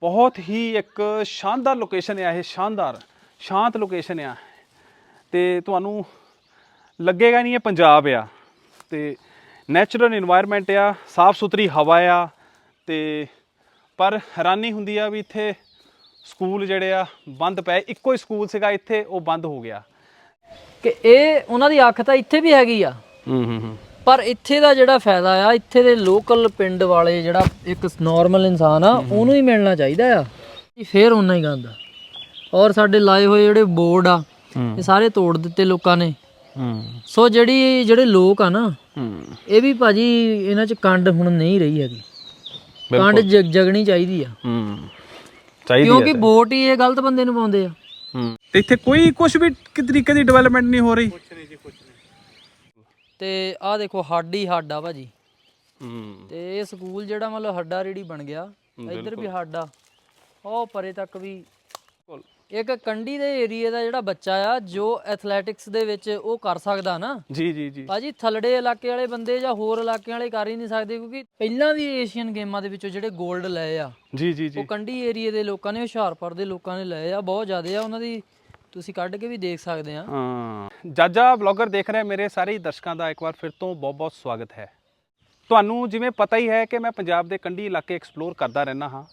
ਬਹੁਤ ਹੀ ਇੱਕ ਸ਼ਾਨਦਾਰ ਲੋਕੇਸ਼ਨ ਆ ਇਹ ਸ਼ਾਨਦਾਰ ਸ਼ਾਂਤ ਲੋਕੇਸ਼ਨ ਆ। ਤੇ ਤੁਹਾਨੂੰ ਲੱਗੇਗਾ ਨਹੀਂ ਇਹ ਪੰਜਾਬ ਆ। ਤੇ ਨੈਚੁਰਲ এনवायरमेंट ਆ ਸਾਫ਼ ਸੁਥਰੀ ਹਵਾ ਆ ਤੇ ਪਰ ਹੈਰਾਨੀ ਹੁੰਦੀ ਆ ਵੀ ਇੱਥੇ ਸਕੂਲ ਜਿਹੜੇ ਆ ਬੰਦ ਪਏ ਇੱਕੋ ਹੀ ਸਕੂਲ ਸੀਗਾ ਇੱਥੇ ਉਹ ਬੰਦ ਹੋ ਗਿਆ। ਕਿ ਇਹ ਉਹਨਾਂ ਦੀ ਅੱਖ ਤਾਂ ਇੱਥੇ ਵੀ ਹੈਗੀ ਆ। ਹੂੰ ਹੂੰ ਹੂੰ। ਪਰ ਇੱਥੇ ਦਾ ਜਿਹੜਾ ਫਾਇਦਾ ਆ ਇੱਥੇ ਦੇ ਲੋਕਲ ਪਿੰਡ ਵਾਲੇ ਜਿਹੜਾ ਇੱਕ ਨਾਰਮਲ ਇਨਸਾਨ ਆ ਉਹਨੂੰ ਹੀ ਮਿਲਣਾ ਚਾਹੀਦਾ ਆ। ਫੇਰ ਉਹਨਾਂ ਹੀ ਗੰਦ ਔਰ ਸਾਡੇ ਲਾਏ ਹੋਏ ਜਿਹੜੇ ਬੋਰਡ ਆ ਇਹ ਸਾਰੇ ਤੋੜ ਦਿੱਤੇ ਲੋਕਾਂ ਨੇ। ਹੂੰ। ਸੋ ਜਿਹੜੀ ਜਿਹੜੇ ਲੋਕ ਆ ਨਾ ਹੂੰ। ਇਹ ਵੀ ਭਾਜੀ ਇਹਨਾਂ 'ਚ ਕੰਡ ਹੁਣ ਨਹੀਂ ਰਹੀ ਹੈਗੀ। ਕੰਡ ਜਗ- ਜਗਣੀ ਚਾਹੀਦੀ ਆ। ਹੂੰ। ਚਾਹੀਦੀ ਕਿਉਂਕਿ ਵੋਟ ਹੀ ਇਹ ਗਲਤ ਬੰਦੇ ਨੂੰ ਪਾਉਂਦੇ ਆ। ਹੂੰ। ਤੇ ਇੱਥੇ ਕੋਈ ਕੁਝ ਵੀ ਕਿ ਤਰੀਕੇ ਦੀ ਡਿਵੈਲਪਮੈਂਟ ਨਹੀਂ ਹੋ ਰਹੀ। ਤੇ ਆਹ ਦੇਖੋ ਹੱਡ ਹੀ ਹੱਡ ਆ ਭਾਜੀ। ਹੂੰ। ਤੇ ਇਹ ਸਕੂਲ ਜਿਹੜਾ ਮਤਲਬ ਹੱਡਾ ਰੇੜੀ ਬਣ ਗਿਆ। ਇੱਧਰ ਵੀ ਹੱਡ ਆ। ਉਹ ਪਰੇ ਤੱਕ ਵੀ ਇੱਕ ਕੰਡੀ ਦੇ ਏਰੀਏ ਦਾ ਜਿਹੜਾ ਬੱਚਾ ਆ ਜੋ ਐਥਲੈਟਿਕਸ ਦੇ ਵਿੱਚ ਉਹ ਕਰ ਸਕਦਾ ਨਾ। ਜੀ ਜੀ ਜੀ। ਭਾਜੀ ਥਲੜੇ ਇਲਾਕੇ ਵਾਲੇ ਬੰਦੇ ਜਾਂ ਹੋਰ ਇਲਾਕਿਆਂ ਵਾਲੇ ਕਰ ਹੀ ਨਹੀਂ ਸਕਦੇ ਕਿਉਂਕਿ ਪਹਿਲਾਂ ਵੀ ਏਸ਼ੀਅਨ ਗੇਮਾਂ ਦੇ ਵਿੱਚੋਂ ਜਿਹੜੇ 골ਡ ਲਏ ਆ ਜੀ ਜੀ ਜੀ। ਉਹ ਕੰਡੀ ਏਰੀਏ ਦੇ ਲੋਕਾਂ ਨੇ ਹੁਸ਼ਿਆਰਪੁਰ ਦੇ ਲੋਕਾਂ ਨੇ ਲਏ ਆ ਬਹੁਤ ਜ਼ਿਆਦਾ ਆ। ਉਹਨਾਂ ਦੀ ਤੁਸੀਂ ਕੱਢ ਕੇ ਵੀ ਦੇਖ ਸਕਦੇ ਆ। ਹਾਂ। ਜਾਜਾ ਬਲੌਗਰ ਦੇਖ ਰਹੇ ਮੇਰੇ ਸਾਰੇ ਹੀ ਦਰਸ਼ਕਾਂ ਦਾ ਇੱਕ ਵਾਰ ਫਿਰ ਤੋਂ ਬਹੁਤ-ਬਹੁਤ ਸਵਾਗਤ ਹੈ। ਤੁਹਾਨੂੰ ਜਿਵੇਂ ਪਤਾ ਹੀ ਹੈ ਕਿ ਮੈਂ ਪੰਜਾਬ ਦੇ ਕੰਢੀ ਇਲਾਕੇ ਐਕਸਪਲੋਰ ਕਰਦਾ ਰਹਿੰਦਾ ਹਾਂ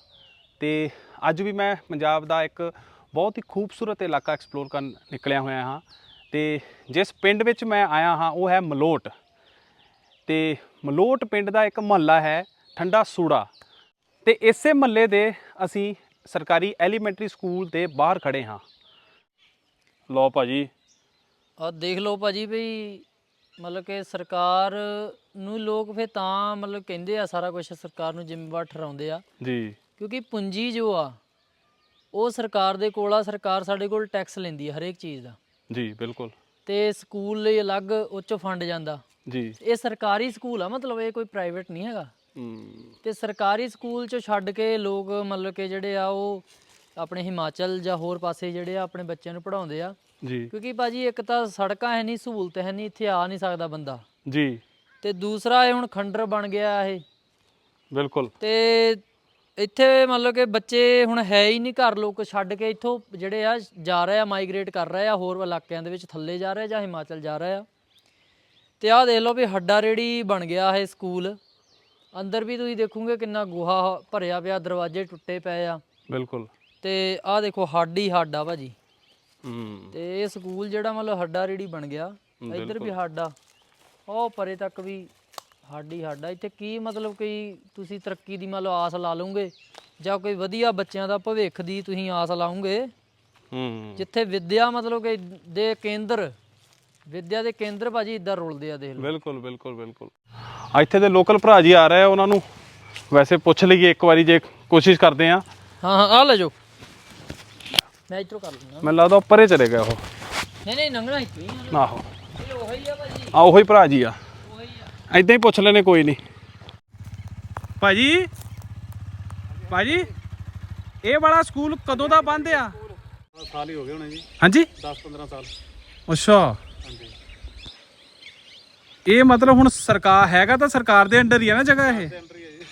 ਤੇ ਅੱਜ ਵੀ ਮੈਂ ਪੰਜਾਬ ਦਾ ਇੱਕ ਬਹੁਤ ਹੀ ਖੂਬਸੂਰਤ ਇਲਾਕਾ ਐਕਸਪਲੋਰ ਕਰਨ ਨਿਕਲਿਆ ਹੋਇਆ ਹਾਂ ਤੇ ਜਿਸ ਪਿੰਡ ਵਿੱਚ ਮੈਂ ਆਇਆ ਹਾਂ, ਉਹ ਹੈ ਮਲੋਟ। ਤੇ ਮਲੋਟ ਪਿੰਡ ਦਾ ਇੱਕ ਮਹੱਲਾ ਹੈ, ਠੰਡਾ ਸੂੜਾ। ਤੇ ਇਸੇ ਮਹੱਲੇ ਦੇ ਅਸੀਂ ਸਰਕਾਰੀ ਐਲੀਮੈਂਟਰੀ ਸਕੂਲ ਦੇ ਬਾਹਰ ਖੜੇ ਹਾਂ। ਲਓ ਭਾਜੀ। ਆ ਦੇਖ ਲਓ ਭਾਜੀ ਵੀ ਮਤਲਬ ਕਿ ਸਰਕਾਰ ਨੂੰ ਲੋਕ ਫੇ ਤਾਂ ਮਤਲਬ ਕਹਿੰਦੇ ਆ ਸਾਰਾ ਕੁਝ ਸਰਕਾਰ ਨੂੰ ਜ਼ਿੰਮੇਵਾਰ ਠਹਿਰਾਉਂਦੇ ਆ। ਜੀ। ਕਿਉਂਕਿ ਪੂੰਜੀ ਜੋ ਆ ਉਹ ਸਰਕਾਰ ਦੇ ਕੋਲ ਆ ਸਰਕਾਰ ਸਾਡੇ ਕੋਲ ਟੈਕਸ ਲੈਂਦੀ ਹੈ ਹਰੇਕ ਚੀਜ਼ ਦਾ। ਜੀ ਬਿਲਕੁਲ। ਤੇ ਸਕੂਲ ਲਈ ਅਲੱਗ ਉਹ 'ਚੋਂ ਫੰਡ ਜਾਂਦਾ। ਜੀ। ਇਹ ਸਰਕਾਰੀ ਸਕੂਲ ਆ ਮਤਲਬ ਇਹ ਕੋਈ ਪ੍ਰਾਈਵੇਟ ਨਹੀਂ ਹੈਗਾ। ਹੂੰ। ਤੇ ਸਰਕਾਰੀ ਸਕੂਲ 'ਚੋਂ ਛੱਡ ਕੇ ਲੋਕ ਮਤਲਬ ਕਿ ਜਿਹੜੇ ਆ ਉਹ ਆਪਣੇ ਹਿਮਾਚਲ ਜਾਂ ਹੋਰ ਪਾਸੇ ਜਿਹੜੇ ਆ ਆਪਣੇ ਬੱਚਿਆਂ ਨੂੰ ਪੜਾਉਂਦੇ ਆ। ਜੀ। ਕਿਉਂਕਿ ਭਾਜੀ ਇੱਕ ਤਾਂ ਸੜਕਾਂ ਹੈ ਨਹੀਂ ਸਹੂਲਤ ਹੈ ਨਹੀਂ ਇੱਥੇ ਆ ਨਹੀਂ ਸਕਦਾ ਬੰਦਾ। ਜੀ। ਤੇ ਦੂਸਰਾ ਇਹ ਹੁਣ ਖੰਡਰ ਬਣ ਗਿਆ ਇਹ। ਬਿਲਕੁਲ। ਤੇ ਇੱਥੇ ਮਤਲਬ ਕਿ ਬੱਚੇ ਹੁਣ ਹੈ ਹੀ ਨਹੀਂ ਘਰ ਲੋਕ ਛੱਡ ਕੇ ਇੱਥੋਂ ਜਿਹੜੇ ਆ ਜਾ ਰਹੇ ਆ ਮਾਈਗ੍ਰੇਟ ਕਰ ਰਹੇ ਆ ਹੋਰ ਇਲਾਕਿਆਂ ਦੇ ਵਿੱਚ ਥੱਲੇ ਜਾ ਰਹੇ ਆ ਜਾਂ ਹਿਮਾਚਲ ਜਾ ਰਹੇ ਆ। ਤੇ ਆਹ ਦੇਖ ਲਓ ਵੀ ਹੱਡਾ ਰੇੜੀ ਬਣ ਗਿਆ ਇਹ ਸਕੂਲ। ਅੰਦਰ ਵੀ ਤੁਸੀਂ ਦੇਖੋਗੇ ਕਿੰਨਾ ਗੋਹਾ ਭਰਿਆ ਪਿਆ ਦਰਵਾਜ਼ੇ ਟੁੱਟੇ ਪਏ ਆ। ਬਿਲਕੁਲ। ਤੇ ਆਹ ਦੇਖੋ ਹੱਡ ਹੀ ਹੱਡ ਆ ਭਾਜੀ। ਹੂੰ। ਤੇ ਇਹ ਸਕੂਲ ਜਿਹੜਾ ਮਤਲਬ ਹੱਡਾ ਰੇੜੀ ਬਣ ਗਿਆ। ਇੱਧਰ ਵੀ ਹੱਡਾ ਉਹ ਪਰੇ ਤੱਕ ਵੀ ਹੱਡ ਹੀ ਹੱਡਾ ਇੱਥੇ ਕੀ ਮਤਲਬ ਕੋਈ ਤੁਸੀਂ ਤਰੱਕੀ ਦੀ ਮਤਲਬ ਆਸ ਲਾ ਲਓਗੇ? ਜਾਂ ਕੋਈ ਵਧੀਆ ਬੱਚਿਆਂ ਦਾ ਭਵਿੱਖ ਦੀ ਤੁਸੀਂ ਆਸ ਲਾਉਂਗੇ ਹੂੰ। ਜਿੱਥੇ ਵਿਦਿਆ ਮਤਲਬ ਕਿ ਦੇ ਕੇਂਦਰ ਵਿਦਿਆ ਦੇ ਕੇਂਦਰ ਭਾਜੀ ਇਦਾਂ ਰੁਲਦੇ ਆ ਦੇਖ ਲਓ। ਬਿਲਕੁਲ ਬਿਲਕੁਲ ਬਿਲਕੁਲ। ਆ ਇੱਥੇ ਦੇ ਲੋਕਲ ਭਰਾ ਜੀ ਆ ਰਹੇ ਆ ਉਹਨਾਂ ਨੂੰ ਵੈਸੇ ਪੁੱਛ ਲਈਏ ਇੱਕ ਵਾਰੀ ਜੇ ਕੋਸ਼ਿਸ਼ ਕਰਦੇ ਆ ਹਾਂ ਹਾਂ ਆ ਲੈ ਜਾਓ। ਮੈਂ ਇੱਧਰੋਂ ਕਰ ਲੂੰਗਾ ਮੈਨੂੰ ਲੱਗਦਾ ਉਹ ਪਰੇ ਚਲੇ ਗਿਆ ਉਹ। ਨਹੀਂ ਨਹੀਂ ਨੰਗਣਾ ਇੱਥੇ ਹੀ ਆ। ਆਹੋ। ਇਹ ਉਹੀ ਆ ਭਾਜੀ। ਆ ਉਹੀ ਭਰਾ ਜੀ ਆ। ਉਹੀ ਆ। ਐਦਾਂ ਹੀ ਪੁੱਛ ਲੈਣੇ ਕੋਈ ਨਹੀਂ। ਭਾਜੀ ਭਾਜੀ ਇਹ ਵਾਲਾ ਸਕੂਲ ਕਦੋਂ ਦਾ ਬੰਦ ਆ? ਸਾਲ ਹੀ ਹੋ ਗਏ ਹੋਣੇ ਜੀ। ਹਾਂਜੀ? 10 15 ਸਾਲ। ਅੱਛਾ। ਇਹ ਮਤਲਬ ਹੁਣ ਸਰਕਾਰ ਹੈਗਾ ਤਾਂ ਸਰਕਾਰ ਦੇ ਅੰਡਰ ਹੀ ਹੈ ਨਾ ਜਗ੍ਹਾ ਇਹ? ਸੈਂਟਰ ਹੀ ਹੈ ਜੀ।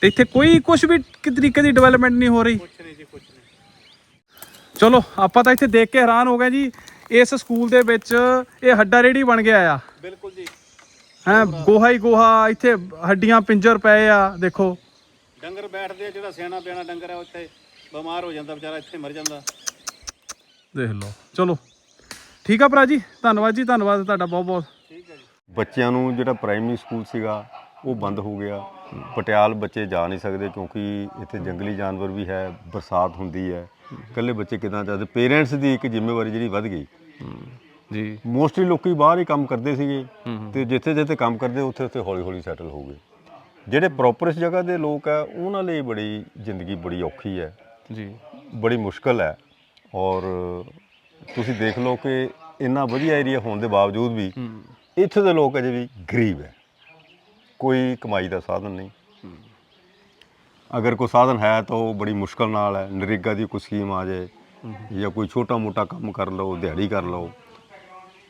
ਤੇ ਇੱਥੇ ਕੋਈ ਕੁਝ ਵੀ ਕਿ ਤਰੀਕੇ ਦੀ ਡਿਵੈਲਪਮੈਂਟ ਨਹੀਂ ਹੋ ਰਹੀ। ਕੁਛ ਚਲੋ ਆਪਾਂ ਤਾਂ ਇੱਥੇ ਦੇਖ ਕੇ ਹੈਰਾਨ ਹੋ ਗਏ ਜੀ। ਇਸ ਸਕੂਲ ਦੇ ਵਿੱਚ ਇਹ ਹੱਡਾ ਰੇੜੀ ਬਣ ਗਿਆ ਆ। ਬਿਲਕੁਲ ਜੀ। ਹੈ ਗੋਹਾ ਹੀ ਗੋਹਾ ਇੱਥੇ ਹੱਡੀਆਂ ਪਿੰਜਰ ਪਏ ਆ ਦੇਖੋ। ਡੰਗਰ ਬੈਠਦੇ ਆ ਜਿਹੜਾ ਸਿਆਣਾ ਪਿਆਣਾ ਡੰਗਰ ਹੈ ਉੱਥੇ ਬਿਮਾਰ ਹੋ ਜਾਂਦਾ ਵਿਚਾਰਾ ਇੱਥੇ ਮਰ ਜਾਂਦਾ। ਦੇਖ ਲਓ। ਚਲੋ। ਠੀਕ ਆ ਭਰਾ ਜੀ ਧੰਨਵਾਦ ਜੀ ਧੰਨਵਾਦ ਤੁਹਾਡਾ ਬਹੁਤ ਬਹੁਤ। ਠੀਕ ਹੈ ਜੀ। ਬੱਚਿਆਂ ਨੂੰ ਜਿਹੜਾ ਪ੍ਰਾਇਮਰੀ ਸਕੂਲ ਸੀਗਾ ਉਹ ਬੰਦ ਹੋ ਗਿਆ। ਪਟਿਆਲ ਬੱਚੇ ਜਾ ਨਹੀਂ ਸਕਦੇ ਕਿਉਂਕਿ ਇੱਥੇ ਜੰਗਲੀ ਜਾਨਵਰ ਵੀ ਹੈ ਬਰਸਾਤ ਹੁੰਦੀ ਹੈ। ਇਕੱਲੇ ਬੱਚੇ ਕਿਦਾਂ ਜਾਂਦੇ ਪੇਰੈਂਟਸ ਦੀ ਇੱਕ ਜ਼ਿੰਮੇਵਾਰੀ ਜਿਹੜੀ ਵੱਧ ਗਈ। ਜੀ। ਮੋਸਟਲੀ ਲੋਕੀ ਬਾਹਰ ਹੀ ਕੰਮ ਕਰਦੇ ਸੀਗੇ ਤੇ ਜਿੱਥੇ ਜਿੱਥੇ ਕੰਮ ਕਰਦੇ ਉੱਥੇ ਉੱਥੇ ਹੌਲੀ ਹੌਲੀ ਸੈਟਲ ਹੋ ਗਏ। ਜਿਹੜੇ ਪ੍ਰੋਪਰ ਇਸ ਜਗ੍ਹਾ ਦੇ ਲੋਕ ਆ ਉਹਨਾਂ ਲਈ ਬੜੀ ਜ਼ਿੰਦਗੀ ਬੜੀ ਔਖੀ ਹੈ। ਜੀ। ਬੜੀ ਮੁਸ਼ਕਲ ਹੈ। ਔਰ ਤੁਸੀਂ ਦੇਖ ਲਓ ਕਿ ਇੰਨਾ ਵਧੀਆ ਏਰੀਆ ਹੋਣ ਦੇ ਬਾਵਜੂਦ ਵੀ ਇੱਥੇ ਦੇ ਲੋਕ ਅਜੇ ਵੀ ਗਰੀਬ ਹੈ। ਕੋਈ ਕਮਾਈ ਦਾ ਸਾਧਨ ਨਹੀਂ। ਅਗਰ ਕੋਈ ਸਾਧਨ ਹੈ ਤਾਂ ਉਹ ਬੜੀ ਮੁਸ਼ਕਲ ਨਾਲ ਹੈ। ਨਰੇਗਾ ਦੀ ਕੋਈ ਸਕੀਮ ਆ ਜਾਏ ਜਾਂ ਕੋਈ ਛੋਟਾ ਮੋਟਾ ਕੰਮ ਕਰ ਲਓ ਦਿਹਾੜੀ ਕਰ ਲਓ।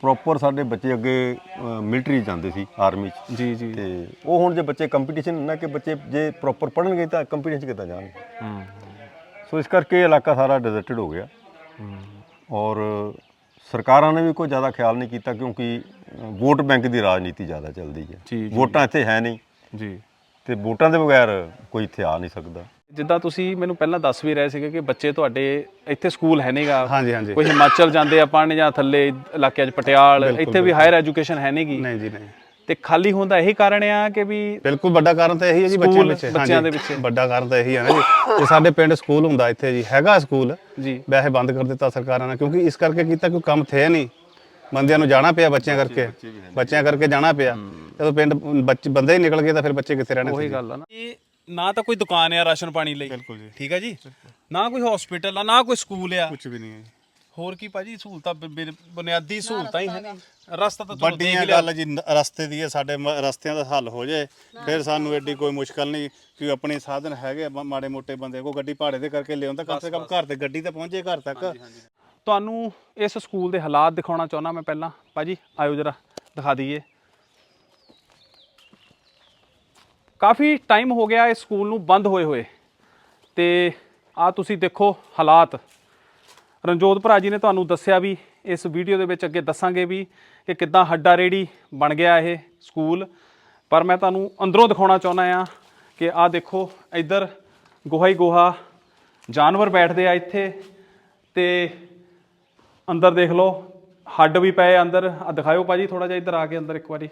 ਪ੍ਰੋਪਰ ਸਾਡੇ ਬੱਚੇ ਅੱਗੇ ਮਿਲਟਰੀ ਜਾਂਦੇ ਸੀ ਆਰਮੀ ਚ। ਜੀ ਜੀ। ਤੇ ਉਹ ਹੁਣ ਜੇ ਬੱਚੇ ਕੰਪੀਟੀਸ਼ਨ ਨਾ ਕਿ ਬੱਚੇ ਜੇ ਪ੍ਰੋਪਰ ਪੜਨਗੇ ਤਾਂ ਕੰਪੀਟੀਸ਼ਨ ਕਿੱਦਾਂ ਜਾਣਗੇ? ਸੋ ਇਸ ਕਰਕੇ ਇਹ ਇਲਾਕਾ ਸਾਰਾ ਡਿਜ਼ਰਟਡ ਹੋ ਗਿਆ। ਔਰ ਸਰਕਾਰਾਂ ਨੇ ਵੀ ਕੋਈ ਜ਼ਿਆਦਾ ਖਿਆਲ ਨਹੀਂ ਕੀਤਾ ਕਿਉਂਕਿ ਵੋਟ ਬੈਂਕ ਦੀ ਰਾਜਨੀਤੀ ਜ਼ਿਆਦਾ ਚੱਲਦੀ ਜੀ, ਹੈ ਜੀ। ਵੋਟਾਂ ਇੱਥੇ ਹੈ ਨਹੀਂ। ਜੀ। ਤੇ ਵੋਟਾਂ ਦੇ ਬਗੈਰ ਕੋਈ ਇੱਥੇ ਆ ਨਹੀਂ ਸਕਦਾ। ਜਿੱਦਾਂ ਤੁਸੀਂ ਮੈਨੂੰ ਪਹਿਲਾਂ ਦੱਸ ਵੀ ਰਹੇ ਸੀਗੇ ਕਿ ਬੱਚੇ ਤੁਹਾਡੇ ਇੱਥੇ ਸਕੂਲ ਹੈ ਨਹੀਂਗਾ। ਹਾਂਜੀ ਹਾਂਜੀ। ਕੋਈ ਹਿਮਾਚਲ ਜਾਂਦੇ ਆ ਪੜ੍ਹਨ ਜਾਂ ਥੱਲੇ ਇਲਾਕਿਆਂ 'ਚ ਪਟਿਆਲ ਇੱਥੇ ਵੀ ਹਾਇਰ ਐਜੂਕੇਸ਼ਨ ਹੈ ਨਹੀਂਗੀ। ਨਹੀਂ ਜੀ ਨਹੀਂ। ਤੇ ਖਾਲੀ ਹੋਣ ਦਾ ਇਹੀ ਕਾਰਨ ਆ ਕਿ ਵੀ ਬਿਲਕੁਲ ਵੱਡਾ ਕਾਰਨ ਤਾਂ ਇਹੀ ਹੈ ਜੀ ਬੱਚਿਆਂ ਪਿੱਛੇ। ਬੱਚਿਆਂ ਦੇ ਪਿੱਛੇ। ਵੱਡਾ ਕਾਰਨ ਤਾਂ ਇਹੀ ਹੈ ਨਾ ਜੀ। ਜੇ ਸਾਡੇ ਪਿੰਡ ਸਕੂਲ ਹੁੰਦਾ ਇੱਥੇ ਜੀ ਹੈਗਾ ਸਕੂਲ। ਜੀ। ਵੈਸੇ ਬੰਦ ਕਰ ਦਿੱਤਾ ਸਰਕਾਰਾਂ ਨੇ ਕਿਉਂਕਿ ਇਸ ਕਰਕੇ ਕੀਤਾ ਕਿ ਕੰਮ ਥੇ ਨਹੀਂ। ਬੰਦਿਆਂ ਨੂੰ ਜਾਣਾ ਪਿਆ ਬੱਚਿਆਂ ਕਰਕੇ। ਬੱਚਿਆਂ ਕਰਕੇ ਜਾਣਾ ਪਿਆ। ਜਦੋਂ ਪਿੰਡ ਬੱਚੇ ਬੰਦੇ ਹੀ ਨਿਕਲ ਗਏ ਤਾਂ ਫਿਰ ਬੱਚੇ ਕਿੱਥੇ ਰਹਿਣੇ ਉਹੀ ਗੱਲ ਆ ਨਾ। ਇਹ ਨਾ ਤਾਂ ਕੋਈ ਦੁਕਾਨ ਆ ਰਾਸ਼ਨ ਪਾਣੀ ਲਈ। ਬਿਲਕੁਲ ਜੀ। ਠੀਕ ਆ ਜੀ? ਨਾ ਕੋਈ ਹਸਪੀਟਲ ਆ ਨਾ ਕੋਈ ਸਕੂਲ ਆ। ਕੁਝ ਵੀ ਨਹੀਂ ਹੈ ਹੋਰ ਕੀ ਭਾਜੀ ਸਹੂਲਤਾਂ ਬੁਨਿਆਦੀ ਸਹੂਲਤਾਂ ਹੀ ਹੈ ਨਹੀਂ ਰਸਤਾ ਤਾਂ ਤੁਹਾਨੂੰ ਦੇਖ ਵੱਡੀਆਂ ਲਿਆ। ਗੱਲ ਜੀ ਰਸਤੇ ਦੀ ਹੈ ਸਾਡੇ ਰਸਤਿਆਂ ਦਾ ਹੱਲ ਹੋ ਜਾਏ ਫਿਰ ਸਾਨੂੰ ਐਡੀ ਕੋਈ ਮੁਸ਼ਕਲ ਨਹੀਂ ਕਿ ਆਪਣੇ ਸਾਧਨ ਹੈਗੇ ਮਾੜੇ ਮੋਟੇ ਬੰਦੇ ਕੋ ਗੱਡੀ ਭਾੜੇ ਤੇ ਕਰਕੇ ਲਿਆਉਂਦਾ ਕਮ ਸੇ ਕਮ ਘਰ ਤੇ ਗੱਡੀ ਤਾਂ ਪਹੁੰਚੇ ਘਰ ਤੱਕ। ਤੁਹਾਨੂੰ ਇਸ ਸਕੂਲ ਦੇ ਹਾਲਾਤ ਦਿਖਾਉਣਾ ਚਾਹੁੰਦਾ ਮੈਂ ਪਹਿਲਾਂ। ਭਾਜੀ, ਆਇਓ ਜਰਾ, ਦਿਖਾ ਦਈਏ। ਕਾਫੀ ਟਾਈਮ ਹੋ ਗਿਆ ਇਸ ਸਕੂਲ ਨੂੰ ਬੰਦ ਹੋਏ ਹੋਏ। ਤੇ ਆ ਤੁਸੀਂ ਦੇਖੋ ਹਾਲਾਤ। ਰਣਜੋਤ ਭਰਾ ਜੀ ਨੇ ਤੁਹਾਨੂੰ ਦੱਸਿਆ ਵੀ, ਇਸ ਵੀਡੀਓ ਦੇ ਵਿੱਚ ਅੱਗੇ ਦੱਸਾਂਗੇ ਵੀ ਕਿ ਕਿੱਦਾਂ ਹੱਡਾ ਰੇੜੀ ਬਣ ਗਿਆ ਇਹ ਸਕੂਲ। ਪਰ ਮੈਂ ਤੁਹਾਨੂੰ ਅੰਦਰੋਂ ਦਿਖਾਉਣਾ ਚਾਹੁੰਦਾ ਆ ਕਿ ਆਹ ਦੇਖੋ, ਇੱਧਰ ਗੋਹਾ ਹੀ ਗੋਹਾ ਜਾਨਵਰ ਬੈਠਦੇ ਆ ਇੱਥੇ। ਤੇ ਅੰਦਰ ਦੇਖ ਲਓ, ਹੱਡ ਵੀ ਪਏ ਅੰਦਰ। ਆ ਦਿਖਾਇਓ ਭਾਜੀ ਥੋੜਾ ਜਿਹਾ ਇੱਧਰ ਆ ਕੇ ਅੰਦਰ ਇੱਕ ਵਾਰੀ।